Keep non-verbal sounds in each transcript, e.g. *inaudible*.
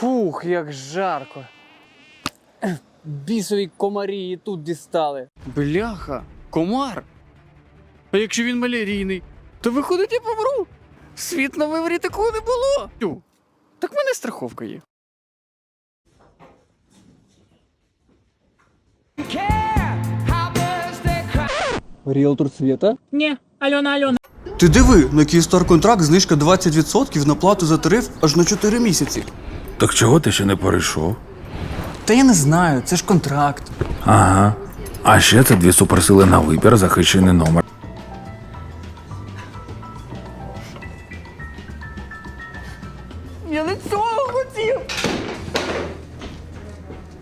Фух, як жарко. Бісові комарі і тут дістали. Бляха, комар. А якщо він малярійний, то виходить, я помру. Світ на виворі такого не було. Тю, так в мене страховка є. Ріелтор світа? Ні, Альона, Альона. Ти диви, на Київстар контракт знижка 20% на плату за тариф аж на 4 місяці. Так чого ти ще не перейшов? Та я не знаю, це ж контракт. Ага. А ще це дві суперсили на вибір, захищений номер. Я не цього хотів.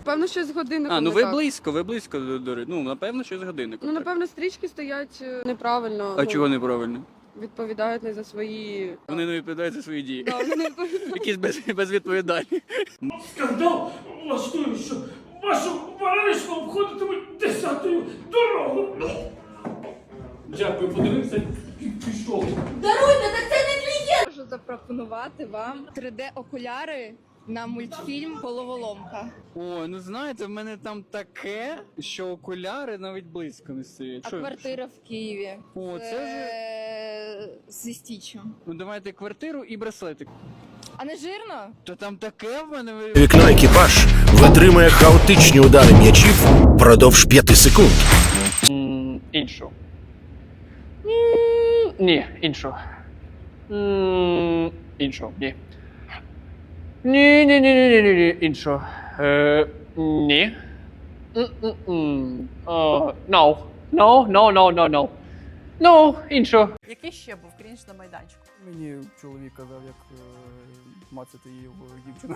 Певно, що з годинником. А, ну не ви так. близько, ви близько до, до ну, напевно, що з годинником. Ну, так. напевно, стрічки стоять е, неправильно. А ну, чого неправильно? Відповідають не за свої. Вони не відповідають за свої дії. Да, вони не відповідають. *laughs* Якісь без, безвідповідальні. Скандал влаштую, що вашу вареничку обходитимуть десятою дорогу. Дякую, подивився і пішов. Можу запропонувати вам 3D-окуляри на мультфільм Головоломка. Ой, ну знаєте, в мене там таке, що окуляри навіть близько не стоять. А Що? квартира в Києві. О, це вже. Зі стічем. Ну давайте квартиру і браслетик. А не жирно? То там таке в мене. ви- Вікно екіпаж витримує хаотичні удари м'ячів впродовж 5 секунд. М, Іншу. М, Ні, іншу. М, Іншу, ні. Ні, ні, ні, ні, ні, ні, ні, іншу. Е, ні. М-м-м. О, No. No, no, no, no, no. No, іншого. Який ще був крінж на майданчику? Мені чоловік казав, як е, мацати її дівчину.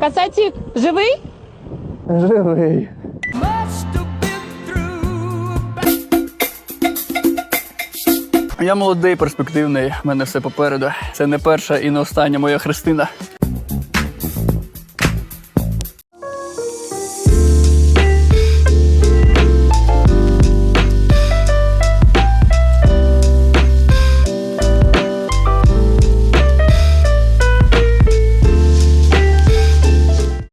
Касатік, живий? Живий. Я молодий, перспективний, в мене все попереду. Це не перша і не остання моя Христина.